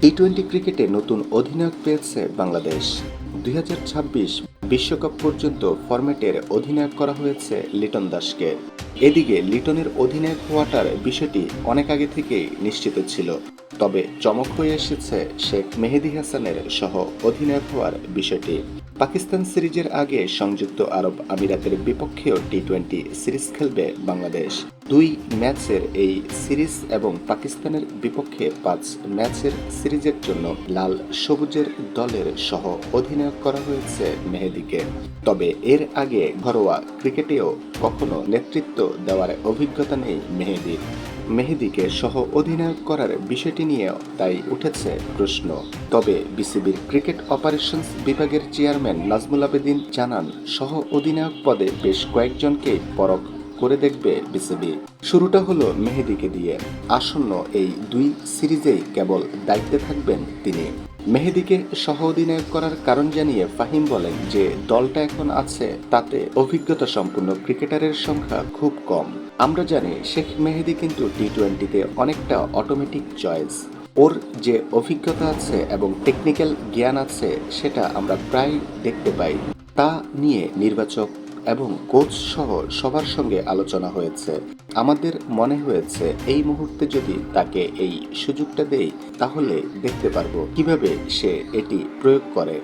T twenty ক্রিকেটে নতুন অধিনায়ক পেয়েছে বাংলাদেশ। দুই বিশ্বকাপ পর্যন্ত ফরম্যাটের অধিনায়ক করা হয়েছে লিটন দাসকে। এদিকে লিটনের অধিনায়ক হওয়াটার বিষয়টি অনেক আগে থেকেই নিশ্চিত ছিল। তবে চমক হয়ে এসেছে শেখ মেহেদি হাসানের সহ অধিনায়ক হওয়ার বিষয়টি। পাকিস্তান সিরিজের আগে সংযুক্ত আরব আমিরাতের বিপক্ষেও টি টোয়েন্টি সিরিজ খেলবে বাংলাদেশ। দুই ম্যাচের এই সিরিজ এবং পাকিস্তানের বিপক্ষে পাঁচ ম্যাচের সিরিজের জন্য লাল সবুজের দলের সহ অধিনায়ক করা হয়েছে মেহেদিকে। তবে এর আগে ঘরোয়া ক্রিকেটেও কখনো নেতৃত্ব দেওয়ার অভিজ্ঞতা নেই মেহেদির। মেহেদিকে সহ অধিনায়ক করার বিষয়টি নিয়েও তাই উঠেছে প্রশ্ন। তবে বিসিবির ক্রিকেট অপারেশনস বিভাগের চেয়ারম্যান নাজমুল আবেদিন জানান, সহ অধিনায়ক পদে বেশ কয়েকজনকে পরখ করে দেখবে বিসিবি। শুরুটা হলো মেহেদিকে দিয়ে। আসন্ন এই দুই সিরিজেই কেবল দায়িত্বে থাকবেন তিনি। মেহেদিকে সহ অধিনায়ক করার কারণ জানিয়ে ফাহিম বলেন যে, দলটা এখন আছে, তাতে অভিজ্ঞতা সম্পন্ন ক্রিকেটারের সংখ্যা খুব কম। আমরা জানি শেখ মেহেদি কিন্তু টি টোয়েন্টিতে অনেকটা অটোমেটিক চয়েস ওর যে অভিজ্ঞতা আছে এবং টেকনিক্যাল জ্ঞান আছে, সেটা আমরা প্রায় দেখতে পাই। তা নিয়ে নির্বাচক এবং কোচ সহ সবার সঙ্গে আলোচনা হয়েছে। আমাদের মনে হয়েছে, এই মুহূর্তে যদি তাকে এই সুযোগটা দেই, তাহলে দেখতে পারব কীভাবে সে এটি প্রয়োগ করে।